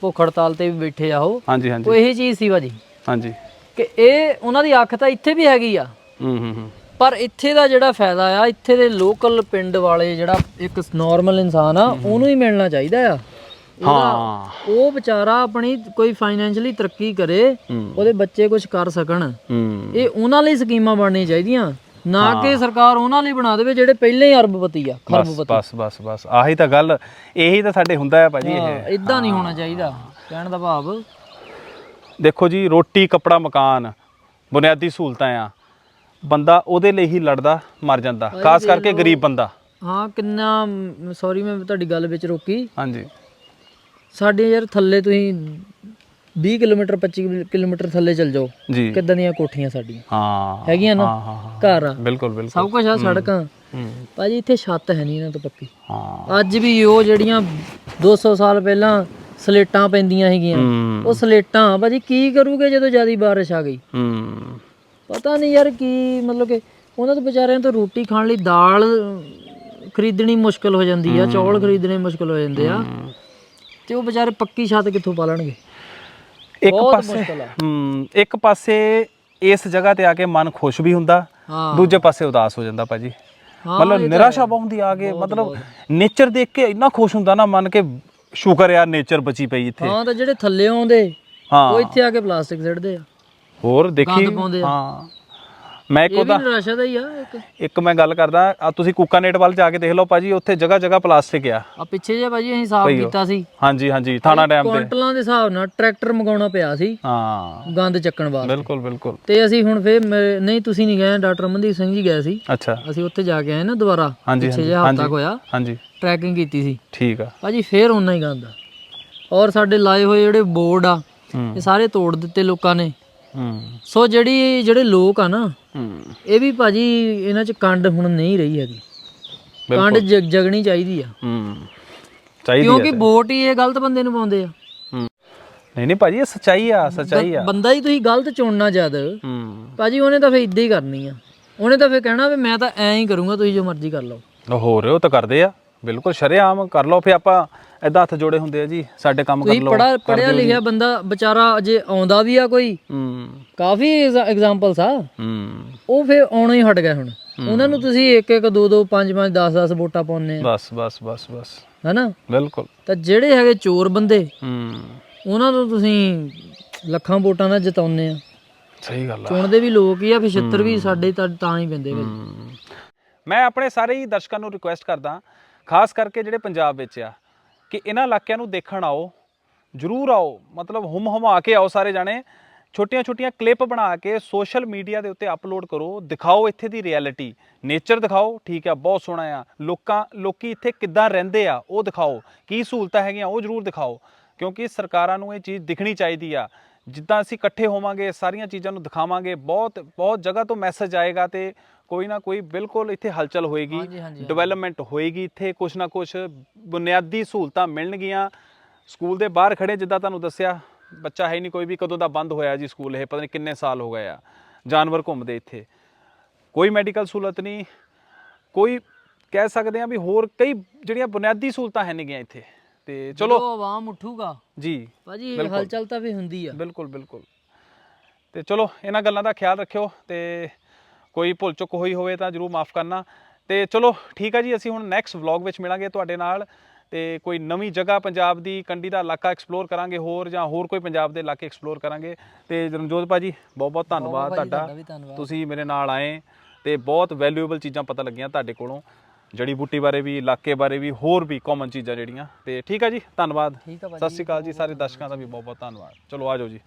ਭੁੱਖ ਹੜਤਾਲ ਤੇ ਵੀ ਬੈਠੇ ਆ ਉਹ। ਹਾਂਜੀ ਹਾਂਜੀ। ਉਹ ਇਹੀ ਚੀਜ਼ ਸੀ ਭਾਜੀ। ਹਾਂਜੀ। ਕਿ ਇਹ ਉਹਨਾਂ ਦੀ ਅੱਖ ਤਾਂ ਇੱਥੇ ਵੀ ਹੈਗੀ ਆ। ਹੂੰ ਹੂੰ ਹੂੰ। ਪਰ ਇੱਥੇ ਦਾ ਜਿਹੜਾ ਫਾਇਦਾ ਆ ਇੱਥੇ ਦੇ ਲੋਕਲ ਪਿੰਡ ਵਾਲੇ ਜਿਹੜਾ ਇੱਕ ਨਾਰਮਲ ਇਨਸਾਨ ਆ ਉਹਨੂੰ ਹੀ ਮਿਲਣਾ ਚਾਹੀਦਾ ਆ। ਹਾਂ। ਉਹ ਵਿਚਾਰਾ ਆਪਣੀ ਕੋਈ ਫਾਈਨੈਂਸ਼ਲੀ ਤਰੱਕੀ ਕਰੇ ਉਹਦੇ ਬੱਚੇ ਕੁਝ ਕਰ ਸਕਣ। ਹੂੰ। ਇਹ ਉਹਨਾਂ ਲਈ ਸਕੀਮਾਂ ਬਣਨੀਆਂ ਚਾਹੀਦੀਆਂ। ਨਾ ਕਿ ਸਰਕਾਰ ਉਹਨਾਂ ਲਈ ਬਣਾ ਦੇਵੇ ਜਿਹੜੇ ਪਹਿਲੇ ਹੀ ਅਰਬਪਤੀ ਆ ਖਰਬਪਤੀ। ਬਸ ਬਸ ਬਸ। ਆਹੀ ਤਾਂ ਗੱਲ ਇਹੀ ਤਾਂ ਸਾਡੇ ਹੁੰਦਾ ਹੈ ਭਾਜੀ ਇਹ। ਇਦਾਂ ਨਹੀਂ ਹੋਣਾ ਚਾਹੀਦਾ ਕਹਿਣ ਦਾ ਭਾਵ। ਦੇਖੋ ਜੀ ਰੋਟੀ ਕੱਪੜਾ ਮਕਾਨ ਬੁਨਿਆਦੀ ਸਹੂਲਤਾਂ ਆ। ਬੰਦਾ ਉਹਦੇ ਲਈ ਹੀ ਲੜਦਾ ਮਰ ਜਾਂਦਾ। ਖਾਸ ਕਰਕੇ ਗਰੀਬ ਬੰਦਾ। ਹਾਂ ਕਿੰਨਾ ਸੌਰੀ ਮੈਂ ਤੁਹਾਡੀ ਗੱਲ ਵਿੱਚ ਰੋਕੀ। ਹਾਂਜੀ। ਸਾਡੇ ਯਾਰ ਥੱਲੇ ਤੁਸੀਂ 20 ਕਿਲੋਮੀਟਰ 25 ਕਿਲੋਮੀਟਰ ਥੱਲੇ ਚੱਲ ਜਾਓ। ਜੀ। ਕਿੱਦਾਂ ਦੀਆਂ ਕੋਠੀਆਂ ਸਾਡੀਆਂ? ਹਾਂ ਹੈਗੀਆਂ ਨਾ? ਘਰ ਆ। ਬਿਲਕੁਲ ਬਿਲਕੁਲ। ਸਭ ਕੁਝ ਆ ਸੜਕਾਂ। ਭਾਜੀ ਇੱਥੇ ਛੱਤ ਹੈ ਨਹੀਂ ਇਹਨਾਂ ਤੋਂ ਪੱਕੀ। ਹਾਂ। ਅੱਜ ਵੀ ਉਹ ਜਿਹੜੀਆਂ 200 ਸਾਲ ਪਹਿਲਾਂ ਸਲੇਟਾਂ ਪੈਂਦੀਆਂ ਹੈਗੀਆਂ ਉਹ ਸਲੇਟਾਂ ਭਾਜੀ ਕੀ ਕਰੂਗੇ ਜਦੋਂ ਜਿਆਦੀ ਬਾਰਿਸ਼ ਆ ਗਈ? ਹੂੰ। ਪਤਾ ਨਹੀਂ ਯਾਰ ਕੀ ਮਤਲਬ ਕਿ ਉਹਨਾਂ ਦੇ ਵਿਚਾਰਿਆਂ ਤੋਂ ਰੋਟੀ ਖਾਣ ਲਈ ਦਾਲ ਖਰੀਦਣੀ ਮੁਸ਼ਕਲ ਹੋ ਜਾਂਦੀ ਆ ਚੌਲ ਖਰੀਦਣੇ ਮੁਸ਼ਕਲ ਹੋ ਜਾਂਦੇ ਆ। ਤੇ ਉਹ ਵਿਚਾਰੇ ਪੱਕੀ ਛੱਤ ਕਿੱਥੋਂ ਪਾਲਣਗੇ? ਇੱਕ ਪਾਸੇ ਹੂੰ ਇੱਕ ਪਾਸੇ ਇਸ ਜਗ੍ਹਾ ਤੇ ਆ ਕੇ ਮਨ ਖੁਸ਼ ਵੀ ਹੁੰਦਾ ਹਾਂ। ਦੂਜੇ ਪਾਸੇ ਉਦਾਸ ਹੋ ਜਾਂਦਾ ਭਾਜੀ। ਮਤਲਬ ਨਿਰਾਸ਼ਾ ਬਹੁੰਦੀ ਆ ਕੇ ਮਤਲਬ ਨੇਚਰ ਦੇਖ ਕੇ ਇੰਨਾ ਖੁਸ਼ ਹੁੰਦਾ ਨਾ ਮਨ ਕੇ ਸ਼ੁਕਰ ਆ ਨੇਚਰ ਬਚੀ ਪਈ ਇੱਥੇ। ਹਾਂ ਤਾਂ ਜਿਹੜੇ ਥੱਲੇ ਆਉਂਦੇ ਉਹ ਹਾਂ ਇੱਥੇ ਆ ਕੇ ਪਲਾਸਟਿਕ ਸਿੱਟਦੇ ਆ। ਹੋਰ ਦੇਖੀ। ਹਾਂ। ਮੈਂ ਇੱਕ ਇਹ ਵੀ ਉਹਦਾ ਨਿਰਾਸ਼ਾ ਦਾ ਹੀ ਆ ਇੱਕ। ਇੱਕ ਮੈਂ ਗੱਲ ਕਰਦਾ ਆ ਤੁਸੀਂ ਕੁਕਾਨੇਟ ਵੱਲ ਜਾ ਕੇ ਦੇਖ ਲਓ ਭਾਜੀ ਉੱਥੇ ਜਗ੍ਹਾ ਜਗ੍ਹਾ ਪਲਾਸਟਿਕ ਆ। ਆ ਪਿੱਛੇ ਜੇ ਭਾਜੀ ਅਸੀਂ ਸਾਫ਼। ਕੀਤਾ ਸੀ। ਹਾਂਜੀ ਹਾਂਜੀ ਥਾਣਾ ਡੈਮ ਤੇ। ਕੁਆਂਟਲਾਂ ਦੇ ਹਿਸਾਬ ਨਾਲ ਟਰੈਕਟਰ ਮੰਗਾਉਣਾ ਪਿਆ ਸੀ। ਹਾਂ। ਗੰਦ ਚੱਕਣ ਵਾਸਤੇ। ਬਿਲਕੁਲ ਬਿਲਕੁਲ। ਤੇ ਅਸੀਂ ਹੁਣ ਫੇਰ ਮੇਰੇ- ਨਹੀਂ ਤੁਸੀਂ ਨਹੀਂ ਗਏ ਡਾਕਟਰ ਅਮਨਦੀਪ ਸਿੰਘ ਜੀ ਗਏ ਸੀ। ਅੱਛਾ। ਅਸੀਂ ਉੱਥੇ ਜਾ ਕੇ ਆਏ ਨਾ ਦੁਬਾਰਾ। ਹਾਂਜੀ ਪਿੱਛੇ ਹਾਂਜੀ ਜਿਹਾ ਹਫਤਾ ਹਾਂਜੀ ਹੋਇਆ। ਹਾਂਜੀ। ਟਰੈਕਿੰਗ ਕੀਤੀ ਸੀ। ਠੀਕ ਆ। ਭਾਜੀ ਫੇਰ ਓਨਾ ਹੀ ਗੰਦ ਆ। ਔਰ ਸਾਡੇ ਲਾਏ ਹੋਏ ਜਿਹੜੇ ਬੋਰਡ ਆ ਹੂੰ। ਇਹ ਸਾਰੇ ਤੋੜ ਦਿੱਤੇ ਲੋਕਾਂ ਨੇ। ਹੂੰ ਸੋ ਜਿਹੜੀ ਜਿਹੜੇ ਲੋਕ ਆ ਨਾ ਹੂੰ। ਇਹ ਵੀ ਭਾਜੀ ਇਹਨਾਂ 'ਚ ਕੰਡ ਹੁਣ ਨਹੀਂ ਰਹੀ ਹੈਗੀ। ਕੰਡ ਜਗ- ਜਗਣੀ ਚਾਹੀਦੀ ਆ। ਹੂੰ। ਚਾਹੀਦੀ ਕਿਉਂਕਿ ਹੈ ਵੋਟ ਹੀ ਇਹ ਗਲਤ ਬੰਦੇ ਨੂੰ ਪਾਉਂਦੇ ਆ। ਹੂੰ। ਨਹੀਂ ਨਹੀਂ ਭਾਜੀ ਇਹ ਸੱਚਾਈ ਆ ਸੱਚਾਈ ਆ। ਬੰਦਾ ਹੀ ਤੁਸੀਂ ਗਲਤ ਚੁਣਨਾ ਜਦ ਹੂੰ। ਭਾਜੀ ਉਹਨੇ ਤਾਂ ਫੇਰ ਇਦਾਂ ਹੀ ਕਰਨੀ ਆ। ਉਹਨੇ ਤਾਂ ਫੇਰ ਕਹਿਣਾ ਵੀ ਮੈਂ ਤਾਂ ਐਂ ਹੀ ਕਰੂੰਗਾ ਤੁਸੀਂ ਜੋ ਮਰਜ਼ੀ ਕਰ ਲਓ। ਉਹ ਹੋ ਰਹੇ ਉਹ ਤਾਂ ਕਰਦੇ ਆ। ਬਿਲਕੁਲ ਸ਼ਰੇਆਮ ਕਰ ਲਓ ਫੇ ਆਪਾਂ ਐਦਾਂ ਹੱਥ ਜੋੜੇ ਹੁੰਦੇ ਆ ਜੀ ਸਾਡੇ ਕੰਮ ਕਰ ਤੁਸੀਂ ਲਓ ਪੜਾ ਪੜਿਆ ਲਿਖਿਆ ਬੰਦਾ ਵਿਚਾਰਾ ਜੇ ਆਉਂਦਾ ਵੀ ਆ ਕੋਈ। ਹੂੰ। ਕਾਫੀ ਐਗਜ਼ਾਮਪਲਸ ਆ। ਹੂੰ। ਉਹ ਫੇਰ ਆਉਣਾ ਹੀ ਹਟ ਗਏ ਹੁਣ। ਉਹਨਾਂ ਨੂੰ ਤੁਸੀਂ 1 1 2 2 5 5 10 10 ਵੋਟਾਂ ਪਾਉਂਦੇ ਆ। ਬਸ ਬਸ ਬਸ ਬਸ। ਹੈਨਾ? ਬਿਲਕੁਲ। ਤਾਂ ਜਿਹੜੇ ਹੈਗੇ ਚੋਰ ਬੰਦੇ ਹੂੰ। ਉਹਨਾਂ ਨੂੰ ਤੁਸੀਂ ਲੱਖਾਂ ਵੋਟਾਂ ਨਾਲ ਜਿਤਾਉਂਦੇ ਆ। ਸਹੀ ਗੱਲ ਆ। ਚੁਣਦੇ ਵੀ ਲੋਕ ਹੀ ਆ ਫਿਰ ਛਿੱਤਰ ਵੀ ਸਾਡੇ ਤਾਂ ਤਾਂ ਹੀ ਪੈਂਦੇ ਹਮ। ਮੈਂ ਆਪਣੇ ਸਾਰੇ ਹੀ ਦਰਸ਼ਕਾਂ ਨੂੰ ਰਿਕੁਐਸਟ ਕਰਦਾ ਖਾਸ ਕਰਕੇ ਜਿਹੜੇ ਪੰਜਾਬ ਵਿੱਚ ਆ। ਕਿ ਇਹਨਾਂ ਇਲਾਕਿਆਂ ਨੂੰ ਦੇਖਣ ਆਓ, ਜਰੂਰ ਆਓ, ਮਤਲਬ ਹੁਮ ਹੁਮਾ ਕੇ ਆਓ ਸਾਰੇ ਜਾਣੇ ਛੋਟੀਆਂ ਛੋਟੀਆਂ ਕਲਿੱਪ ਬਣਾ ਕੇ ਸੋਸ਼ਲ ਮੀਡੀਆ ਦੇ ਉੱਤੇ ਅਪਲੋਡ ਕਰੋ, ਦਿਖਾਓ ਇੱਥੇ ਦੀ ਰਿਐਲਿਟੀ ਨੇਚਰ ਦਿਖਾਓ, ਠੀਕ ਆ, ਬਹੁਤ ਸੋਹਣਾ ਆ, ਲੋਕਾਂ, ਲੋਕੀ ਇੱਥੇ ਕਿੱਦਾਂ ਰਹਿੰਦੇ ਆ, ਉਹ ਦਿਖਾਓ, ਕੀ ਸਹੂਲਤਾਂ ਹੈਗੀਆਂ, ਉਹ ਜਰੂਰ ਦਿਖਾਓ, ਕਿਉਂਕਿ ਸਰਕਾਰਾਂ ਨੂੰ ਇਹ ਚੀਜ਼ ਦਿਖਣੀ ਚਾਹੀਦੀ ਆ, ਜਿੱਦਾਂ ਅਸੀਂ ਇਕੱਠੇ ਹੋਵਾਂਗੇ, ਸਾਰੀਆਂ ਚੀਜ਼ਾਂ ਨੂੰ ਦਿਖਾਵਾਂਗੇ, ਬਹੁਤ ਬਹੁਤ ਜਗ੍ਹਾ ਤੋਂ ਮੈਸੇਜ ਆਏਗਾ ਤੇ ਕੋਈ ਨਾ ਕੋਈ ਬਿਲਕੁਲ ਇੱਥੇ ਹਲਚਲ ਹੋਏਗੀ ਹਾਂਜੀ, ਹਾਂਜੀ, ਡਿਵੈਲਪਮੈਂਟ ਹੋਏਗੀ ਇੱਥੇ ਕੁਛ ਨਾ ਕੁਛ ਬੁਨਿਆਦੀ ਸਹੂਲਤਾਂ ਮਿਲਣਗੀਆਂ। ਸਕੂਲ ਦੇ ਬਾਹਰ ਖੜੇ ਜਿੱਦਾਂ ਤੁਹਾਨੂੰ ਦੱਸਿਆ ਬੱਚਾ ਹੈ ਹੀ ਨਹੀਂ ਕੋਈ ਵੀ ਕਦੋਂ ਦਾ ਬੰਦ ਹੋਇਆ ਜੀ ਸਕੂਲ ਇਹ ਪਤਾ ਨਹੀਂ ਕਿੰਨੇ ਸਾਲ ਹੋ ਗਏ ਆ ਜਾਨਵਰ ਘੁੰਮਦੇ ਇੱਥੇ। ਕੋਈ ਮੈਡੀਕਲ ਸਹੂਲਤ ਨਹੀਂ ਕੋਈ ਕਹਿ ਸਕਦੇ ਆ ਵੀ ਹੋਰ ਕਈ ਜਿਹੜੀਆਂ ਬੁਨਿਆਦੀ ਸਹੂਲਤਾਂ ਹੈ ਨਹੀਂ ਗੀਆਂ ਇੱਥੇ। ਤੇ ਚਲੋ। ਜਦੋਂ ਆਵਾਮ ਉੱਠੂਗਾ ਜੀ ਭਾਜੀ ਬਿਲਕੁਲ। ਹਲਚਲ ਤਾਂ ਵੀ ਹੁੰਦੀ ਆ। ਬਿਲਕੁਲ ਬਿਲਕੁਲ। ਤੇ ਚਲੋ ਇਹਨਾਂ ਗੱਲਾਂ ਦਾ ਖਿਆਲ ਰੱਖਿਓ ਤੇ ਕੋਈ ਭੁੱਲ ਚੁੱਕ ਹੋਈ ਹੋਵੇ ਤਾਂ ਜਰੂਰ ਮਾਫ ਕਰਨਾ। ਤੇ ਚਲੋ ਠੀਕ ਆ ਜੀ ਅਸੀਂ ਹੁਣ ਨੈਕਸਟ ਵਲੌਗ ਵਿੱਚ ਮਿਲਾਂਗੇ ਤੁਹਾਡੇ ਨਾਲ। ਤੇ ਕੋਈ ਨਵੀਂ ਜਗ੍ਹਾ ਪੰਜਾਬ ਦੀ ਕੰਡੀ ਦਾ ਇਲਾਕਾ ਐਕਸਪਲੋਰ ਕਰਾਂਗੇ ਹੋਰ ਜਾਂ ਹੋਰ ਕੋਈ ਪੰਜਾਬ ਦੇ ਇਲਾਕੇ ਐਕਸਪਲੋਰ ਕਰਾਂਗੇ। ਤੇ ਰਣਜੋਤ ਭਾਜੀ ਬਹੁਤ ਬਹੁਤ ਧੰਨਵਾਦ ਤੁਹਾਡਾ। ਤੁਸੀਂ ਮੇਰੇ ਨਾਲ ਆਏ ਤੇ ਬਹੁਤ ਵੈਲਿਊਏਬਲ ਚੀਜ਼ਾਂ ਪਤਾ ਲੱਗੀਆਂ ਤੁਹਾਡੇ ਕੋਲੋਂ। ਜੜੀ ਬੂਟੀ ਬਾਰੇ ਵੀ ਇਲਾਕੇ ਬਾਰੇ ਵੀ ਹੋਰ ਵੀ ਕਾਮਨ ਚੀਜ਼ਾਂ ਜਿਹੜੀਆਂ। ਤੇ ਠੀਕ ਆ ਜੀ ਧੰਨਵਾਦ। ਸਤਿ ਸ਼੍ਰੀ ਅਕਾਲ ਜੀ ਸਾਰੇ ਦਰਸ਼ਕਾਂ ਦਾ ਵੀ ਬਹੁਤ ਬਹੁਤ ਧੰਨਵਾਦ। ਚਲੋ ਆ ਜਾਓ ਜੀ।